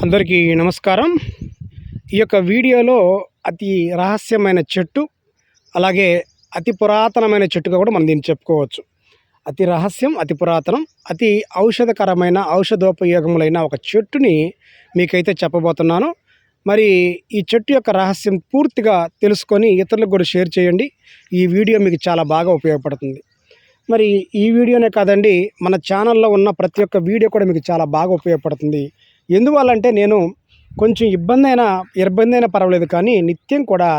అందరికీ నమస్కారం. ఈ యొక్క వీడియోలో అతి రహస్యమైన చెట్టు అలాగే అతి పురాతనమైన చెట్టుగా కూడా మనం దీన్ని చెప్పుకోవచ్చు. అతి రహస్యం అతి పురాతనం అతి ఔషధకరమైన ఔషధోపయోగములైన ఒక చెట్టుని మీకైతే చెప్పబోతున్నాను. మరి ఈ చెట్టు యొక్క రహస్యం పూర్తిగా తెలుసుకొని ఇతరులకు కూడా షేర్ చేయండి. ఈ వీడియో మీకు చాలా బాగా ఉపయోగపడుతుంది. మరి ఈ వీడియోనే కాదండి మన ఛానల్లో ఉన్న ప్రతి ఒక్క వీడియో కూడా మీకు చాలా బాగా ఉపయోగపడుతుంది. ఎందువల్లంటే నేను కొంచెం ఇబ్బంది అయినా ఇబ్బంది అయినా పర్వాలేదు కానీ నిత్యం కూడా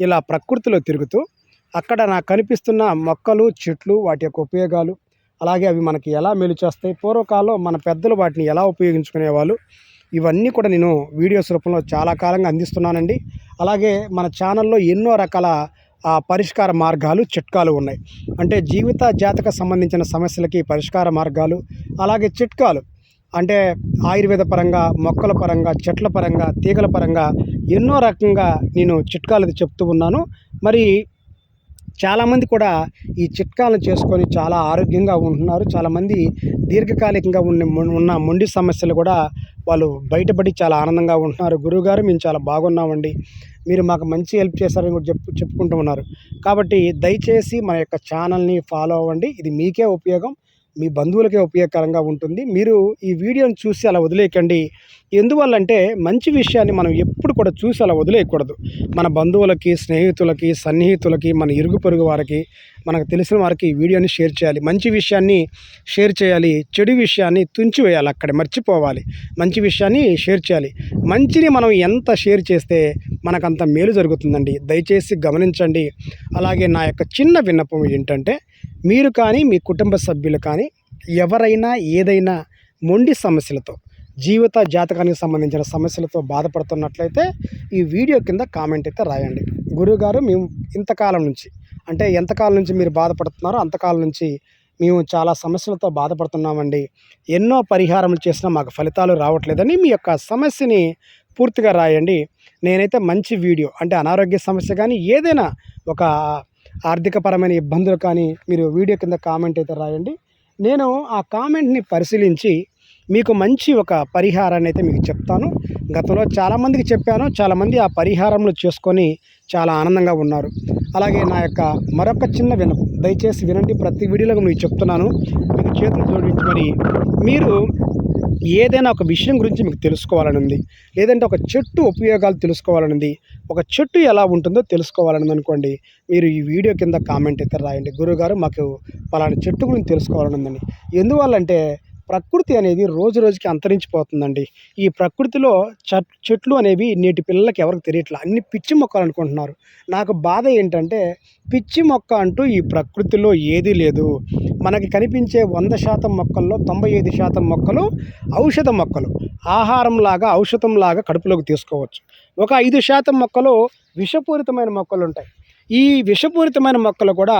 ఇలా ప్రకృతిలో తిరుగుతూ అక్కడ నాకు కనిపిస్తున్న మొక్కలు చెట్లు వాటి యొక్క ఉపయోగాలు అలాగే అవి మనకి ఎలా మేలు చేస్తాయి పూర్వకాలం మన పెద్దలు వాటిని ఎలా ఉపయోగించుకునేవాళ్ళు ఇవన్నీ కూడా నేను వీడియోస్ రూపంలో చాలా కాలంగా అందిస్తున్నానండి. అలాగే మన ఛానల్లో ఎన్నో రకాల ఆ, పరిష్కార మార్గాలు చిట్కాలు ఉన్నాయి. అంటే జీవిత జాతక సంబంధించిన సమస్యలకి పరిష్కార మార్గాలు అలాగే చిట్కాలు. అంటే ఆయుర్వేద పరంగా మొక్కల పరంగా చెట్ల పరంగా తీగల పరంగా ఎన్నో రకంగా నేను చిట్కాలు చెప్తూ ఉన్నాను. మరి చాలామంది కూడా ఈ చిట్కాలను చేసుకొని చాలా ఆరోగ్యంగా ఉంటున్నారు. చాలామంది దీర్ఘకాలికంగా ఉన్న ఉన్న మొండి సమస్యలు కూడా వాళ్ళు బయటపడి చాలా ఆనందంగా ఉంటున్నారు. గురువుగారు మేము చాలా బాగున్నామండి. మీరు మాకు మంచి హెల్ప్ చేశారని కూడా చెప్పు చెప్పుకుంటూ ఉన్నారు. కాబట్టి దయచేసి మన యొక్క ఛానల్ని ఫాలో అవ్వండి. ఇది మీకే ఉపయోగం. మీ బంధువులకే ఉపయోగకరంగా ఉంటుంది. మీరు ఈ వీడియోని చూసి అలా వదిలేయకండి. ఎందువల్లంటే మంచి విషయాన్ని మనం ఎప్పుడు కూడా చూసి అలా వదిలేయకూడదు. మన బంధువులకి స్నేహితులకి సన్నిహితులకి మన ఇరుగు పొరుగు వారికి మనకు తెలిసిన వారికి ఈ వీడియోని షేర్ చేయాలి. మంచి విషయాన్ని షేర్ చేయాలి. చెడు విషయాన్ని తుంచివేయాలి అక్కడ మర్చిపోవాలి. మంచి విషయాన్ని షేర్ చేయాలి. మంచిని మనం ఎంత షేర్ చేస్తే మనకంత మేలు జరుగుతుందండి. దయచేసి గమనించండి. అలాగే నా యొక్క చిన్న విన్నపం ఏంటంటే మీరు కానీ మీ కుటుంబ సభ్యులు కానీ ఎవరైనా ఏదైనా మొండి సమస్యలతో జీవిత జాతకానికి సంబంధించిన సమస్యలతో బాధపడుతున్నట్లయితే ఈ వీడియో కింద కామెంట్ అయితే రాయండి. గురువుగారు మేము ఇంతకాలం నుంచి అంటే ఎంతకాలం నుంచి మీరు బాధపడుతున్నారో అంతకాలం నుంచి మేము చాలా సమస్యలతో బాధపడుతున్నామండి. ఎన్నో పరిహారములు చేసినా మాకు ఫలితాలు రావట్లేదని మీ యొక్క సమస్యని పూర్తిగా రాయండి. నేనైతే మంచి వీడియో అంటే అనారోగ్య సమస్య కానీ ఏదైనా ఒక ఆర్థికపరమైన ఇబ్బందులు కానీ మీరు వీడియో కింద కామెంట్ అయితే రాయండి. నేను ఆ కామెంట్ని పరిశీలించి మీకు మంచి ఒక పరిహారాన్ని అయితే మీకు చెప్తాను. గతంలో చాలామందికి చెప్పాను చాలామంది ఆ పరిహారంలో చేసుకొని చాలా ఆనందంగా ఉన్నారు. అలాగే నా యొక్క మరొక చిన్న వినపం దయచేసి వినండి ప్రతి వీడియోలో మీకు చెప్తున్నాను. మీకు చేతులు జోడించి మరి మీరు ఏదైనా ఒక విషయం గురించి మీకు తెలుసుకోవాలని ఉంది లేదంటే ఒక చెట్టు ఉపయోగాలు తెలుసుకోవాలని ఉంది ఒక చెట్టు ఎలా ఉంటుందో తెలుసుకోవాలని అనుకోండి మీరు ఈ వీడియో కింద కామెంట్ అయితే రాయండి. గురువుగారు మాకు పలానా చెట్టు గురించి తెలుసుకోవాలని ఉందండి ఎందువల్లంటే ప్రకృతి అనేది రోజు రోజుకి అంతరించిపోతుందండి. ఈ ప్రకృతిలో చెట్ చెట్లు అనేవి నేటి పిల్లలకి ఎవరికి తెలియట్లా? అన్ని పిచ్చి మొక్కలు అనుకుంటున్నారు. నాకు బాధ ఏంటంటే పిచ్చి మొక్క అంటూ ఈ ప్రకృతిలో ఏదీ లేదు. మనకి కనిపించే వంద శాతం మొక్కల్లో తొంభై ఐదు శాతం మొక్కలు ఔషధ మొక్కలు. ఆహారంలాగా ఔషధంలాగా కడుపులోకి తీసుకోవచ్చు. ఒక ఐదు శాతం మొక్కలు విషపూరితమైన మొక్కలు ఉంటాయి ఈ విషపూరితమైన మొక్కలు కూడా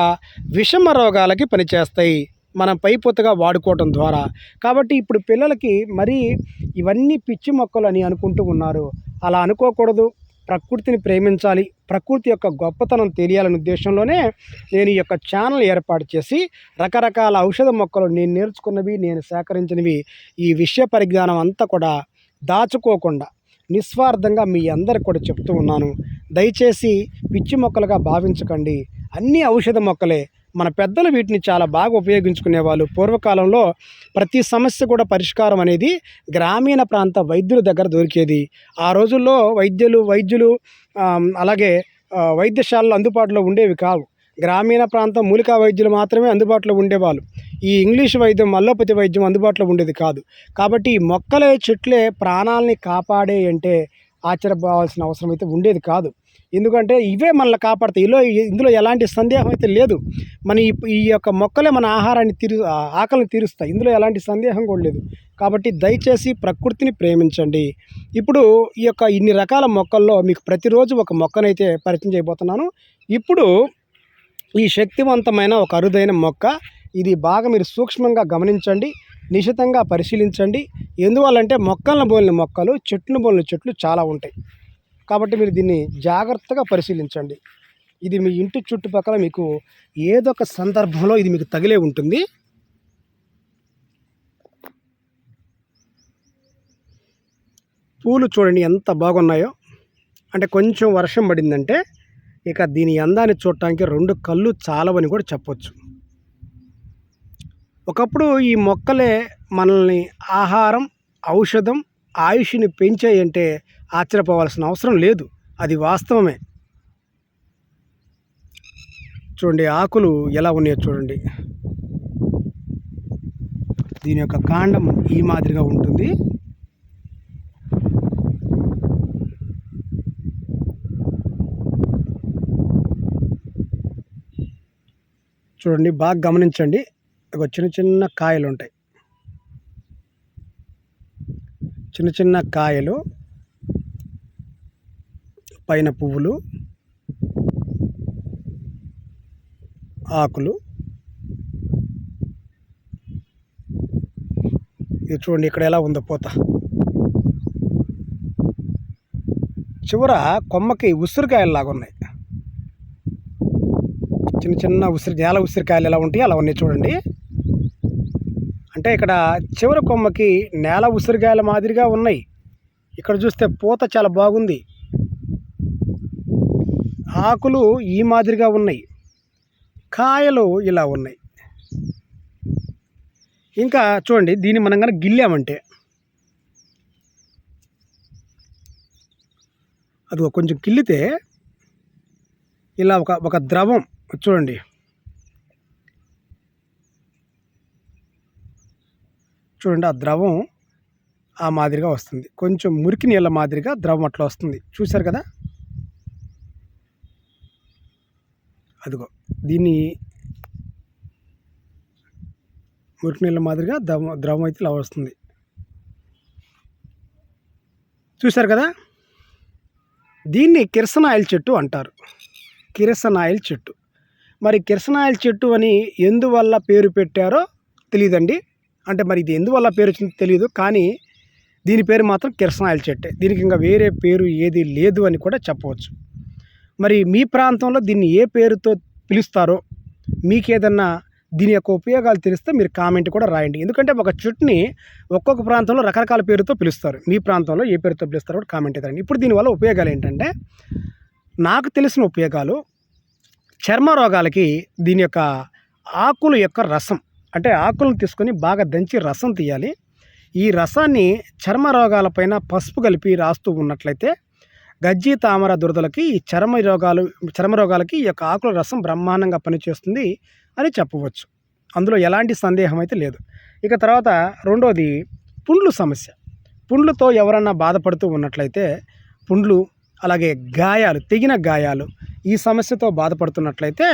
విషమ రోగాలకి పనిచేస్తాయి. మనం పైపొత్తుగా వాడుకోవటం ద్వారా. కాబట్టి ఇప్పుడు పిల్లలకి మరీ ఇవన్నీ పిచ్చి మొక్కలు అని అనుకుంటూ ఉన్నారు. అలా అనుకోకూడదు. ప్రకృతిని ప్రేమించాలి. ప్రకృతి యొక్క గొప్పతనం తెలియాలనే ఉద్దేశంలోనే నేను ఈ యొక్క ఛానల్ ఏర్పాటు చేసి రకరకాల ఔషధ మొక్కలు నేను నేర్చుకున్నవి నేను సేకరించినవి. ఈ విషయ పరిజ్ఞానం అంతా కూడా దాచుకోకుండా నిస్వార్థంగా మీ అందరికి కూడా చెప్తూ ఉన్నాను. దయచేసి పిచ్చి మొక్కలుగా భావించకండి. అన్ని ఔషధ మొక్కలే మన పెద్దలు వీటిని చాలా బాగా ఉపయోగించుకునేవాళ్ళు. పూర్వకాలంలో ప్రతి సమస్య కూడా పరిష్కారం అనేది గ్రామీణ ప్రాంత వైద్యుల దగ్గర దొరికేది. ఆ రోజుల్లో వైద్యులు వైద్యులు అలాగే వైద్యశాలలు అందుబాటులో ఉండేవి కావు. గ్రామీణ ప్రాంతం మూలికా వైద్యులు మాత్రమే అందుబాటులో ఉండేవాళ్ళు. ఈ ఇంగ్లీష్ వైద్యం అల్లోపతి వైద్యం అందుబాటులో ఉండేది కాదు. కాబట్టి మొక్కలే చెట్లే ప్రాణాలని కాపాడే అంటే ఆశ్చర్యపోవాల్సిన అవసరం అయితే ఉండేది కాదు. ఎందుకంటే ఇవే మనల్ని కాపాడతాయి. ఇలా ఇందులో ఎలాంటి సందేహం అయితే లేదు. మన ఈ ఈ యొక్క మొక్కలే మన ఆహారాన్ని తీరు ఆకలిని తీరుస్తాయి. ఇందులో ఎలాంటి సందేహం కూడా లేదు. కాబట్టి దయచేసి ప్రకృతిని ప్రేమించండి. ఇప్పుడు ఈ యొక్క ఇన్ని రకాల మొక్కల్లో మీకు ప్రతిరోజు ఒక మొక్కనైతే పరిచయం చేయబోతున్నాను. ఇప్పుడు ఈ శక్తివంతమైన ఒక అరుదైన మొక్క ఇది బాగా మీరు సూక్ష్మంగా గమనించండి నిశితంగా పరిశీలించండి. ఎందువల్లంటే మొక్కలను బోలిన మొక్కలు చెట్లు బోలిన చెట్లు చాలా ఉంటాయి. కాబట్టి మీరు దీన్ని జాగ్రత్తగా పరిశీలించండి. ఇది మీ ఇంటి చుట్టుపక్కల మీకు ఏదో ఒక సందర్భంలో ఇది మీకు తగిలే ఉంటుంది. పూలు చూడండి ఎంత బాగున్నాయో. అంటే కొంచెం వర్షం పడిందంటే ఇక దీని అందాన్ని చూడటానికి రెండు కళ్ళు చాలవని కూడా చెప్పొచ్చు. ఒకప్పుడు ఈ మొక్కలే మనల్ని ఆహారం ఔషధం ఆయుష్ని పెంచాయంటే ఆశ్చర్యపోవాల్సిన అవసరం లేదు. అది వాస్తవమే. చూడండి ఆకులు ఎలా ఉన్నాయో చూడండి. దీని యొక్క కాండం ఈ మాదిరిగా ఉంటుంది. చూడండి బాగా గమనించండి. ఒక చిన్న చిన్న కాయలు ఉంటాయి చిన్న చిన్న కాయలు పైన పువ్వులు ఆకులు. ఇది చూడండి ఇక్కడ ఎలా ఉందో పోత. చివర కొమ్మకి ఉసిరికాయలు ఉన్నాయి. చిన్న చిన్న ఉసిరి నేల ఉసిరికాయలు ఎలా ఉంటాయి అలా ఉన్నాయి చూడండి. అంటే ఇక్కడ చివరి కొమ్మకి నేల ఉసిరికాయల మాదిరిగా ఉన్నాయి. ఇక్కడ చూస్తే పూత చాలా బాగుంది. ఆకులు ఈ మాదిరిగా ఉన్నాయి. కాయలు ఇలా ఉన్నాయి. ఇంకా చూడండి దీన్ని మనం కనుక గిల్లామంటే. అది కొంచెం గిల్లితే ఇలా ఒక ఒక ద్రవం చూడండి. చూడండి ఆ ద్రవం ఆ మాదిరిగా వస్తుంది. కొంచెం మురికి నీళ్ళ మాదిరిగా ద్రవం అట్లా వస్తుంది. చూశారు కదా? అదిగో దీన్ని మురికి నీళ్ళ మాదిరిగా ద్రవం ద్రవం అయితే ఇలా వస్తుంది. చూశారు కదా? దీన్ని కిరసన ఆయిల్ చెట్టు అంటారు. కిరసన ఆయిల్ చెట్టు. మరి కిరసనాయిల్ చెట్టు అని ఎందువల్ల పేరు పెట్టారో తెలియదండి అంటే మరి ఇది ఎందువల్ల పేరు వచ్చిందో తెలియదు కానీ దీని పేరు మాత్రం కిరసనాయిల్ చెట్టే. దీనికి ఇంకా వేరే పేరు ఏది లేదు అని కూడా చెప్పవచ్చు. మరి మీ ప్రాంతంలో దీన్ని ఏ పేరుతో పిలుస్తారో మీకు ఏదన్నా దీని యొక్క ఉపయోగాలు తెలిస్తే మీరు కామెంట్ కూడా రాయండి. ఎందుకంటే ఒక చెట్టుని ఒక్కొక్క ప్రాంతంలో రకరకాల పేరుతో పిలుస్తారు. మీ ప్రాంతంలో ఏ పేరుతో పిలుస్తారో కూడా కామెంట్ ఇవ్వండి ఇప్పుడు దీనివల్ల ఉపయోగాలు ఏంటంటే నాకు తెలిసిన ఉపయోగాలు చర్మ రోగాలకి దీని యొక్క ఆకుల యొక్క రసం అంటే ఆకులను తీసుకొని బాగా దంచి రసం తీయాలి. ఈ రసాన్ని చర్మ రోగాలపైన పసుపు కలిపి రాస్తూ ఉన్నట్లయితే గజ్జి తామర దురదలకి ఈ చర్మ రోగాలు చర్మ రోగాలకి ఈ యొక్క ఆకుల రసం బ్రహ్మాండంగా పనిచేస్తుంది అని చెప్పవచ్చు. అందులో ఎలాంటి సందేహం అయితే లేదు. ఇక తర్వాత రెండోది పుండ్లు సమస్య. పుండ్లతో ఎవరన్నా బాధపడుతూ ఉన్నట్లయితే పుండ్లు అలాగే గాయాలు తెగిన గాయాలు ఈ సమస్యతో బాధపడుతున్నట్లయితే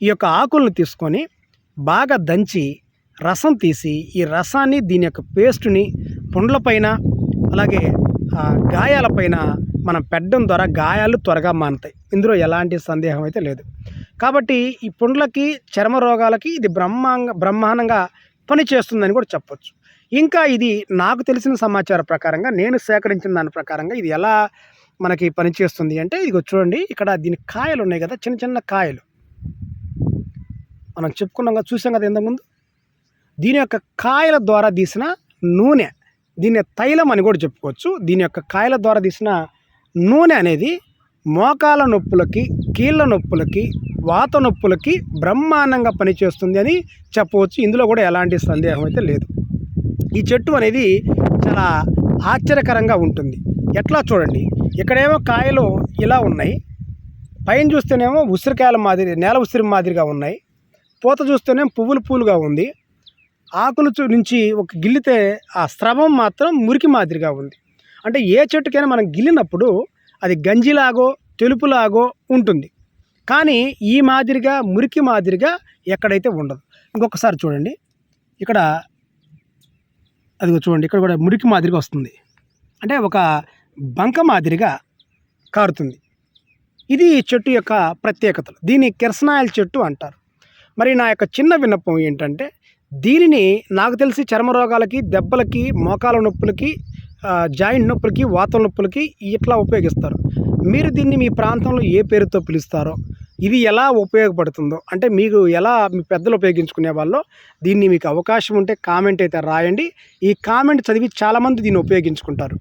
ఈ యొక్క ఆకులను తీసుకొని బాగా దంచి రసం తీసి ఈ రసాన్ని దీని యొక్క పేస్టుని పుండ్లపైన అలాగే ఆ గాయాలపైన మనం పెట్టడం ద్వారా గాయాలు త్వరగా మానుతాయి. ఇందులో ఎలాంటి సందేహం అయితే లేదు. కాబట్టి ఈ పుండ్లకి చర్మ రోగాలకి ఇది బ్రహ్మాంగ బ్రహ్మాండంగా పనిచేస్తుందని కూడా చెప్పొచ్చు. ఇంకా ఇది నాకు తెలిసిన సమాచారం ప్రకారంగా నేను సేకరించిన దాని ప్రకారంగా ఇది ఎలా మనకి పనిచేస్తుంది అంటే ఇది చూడండి ఇక్కడ దీని కాయలు ఉన్నాయి కదా చిన్న చిన్న కాయలు. మనం చెప్పుకున్నాం కదా చూసాం కదా ఇంతకుముందు? దీని యొక్క కాయల ద్వారా తీసిన నూనె దీని తైలం అని కూడా చెప్పుకోవచ్చు. దీని యొక్క కాయల ద్వారా తీసిన నూనె అనేది మోకాల నొప్పులకి కీళ్ళ నొప్పులకి వాత నొప్పులకి బ్రహ్మాండంగా పనిచేస్తుంది అని చెప్పవచ్చు. ఇందులో కూడా ఎలాంటి సందేహం అయితే లేదు. ఈ చెట్టు అనేది చాలా ఆశ్చర్యకరంగా ఉంటుంది. ఎట్లా చూడండి. ఇక్కడేమో కాయలు ఇలా ఉన్నాయి. పైన చూస్తేనేమో ఉసిరికాయల మాదిరి నేల ఉసిరి మాదిరిగా ఉన్నాయి. పూత చూస్తేనే పువ్వులు పూలుగా ఉంది. ఆకులు చూ- నుంచి ఒక గిల్లితే ఆ స్రవం మాత్రం మురికి మాదిరిగా ఉంది. అంటే ఏ చెట్టుకైనా మనం గిల్లినప్పుడు అది గంజిలాగో తెలుపులాగో ఉంటుంది. కానీ ఈ మాదిరిగా మురికి మాదిరిగా ఎక్కడైతే ఉండదు. ఇంకొకసారి చూడండి. ఇక్కడ అదిగో చూడండి. ఇక్కడ కూడా మురికి మాదిరిగా వస్తుంది. అంటే ఒక బంక మాదిరిగా కారుతుంది. ఇది ఈ చెట్టు యొక్క ప్రత్యేకతలు. దీన్ని కిరసనాయల చెట్టు అంటారు. మరి నా యొక్క చిన్న విన్నపం ఏంటంటే దీనిని నాకు తెలిసి చర్మ రోగాలకి దెబ్బలకి మోకాల నొప్పులకి జాయింట్ నొప్పులకి వాత నొప్పులకి ఇట్లా ఉపయోగిస్తారు. మీరు దీన్ని మీ ప్రాంతంలో ఏ పేరుతో పిలుస్తారో ఇది ఎలా ఉపయోగపడుతుందో అంటే మీకు ఎలా మీ పెద్దలు ఉపయోగించుకునే వాళ్ళు దీన్ని మీకు అవకాశం ఉంటే కామెంట్ అయితే రాయండి. ఈ కామెంట్ చదివి చాలామంది దీన్ని ఉపయోగించుకుంటారు.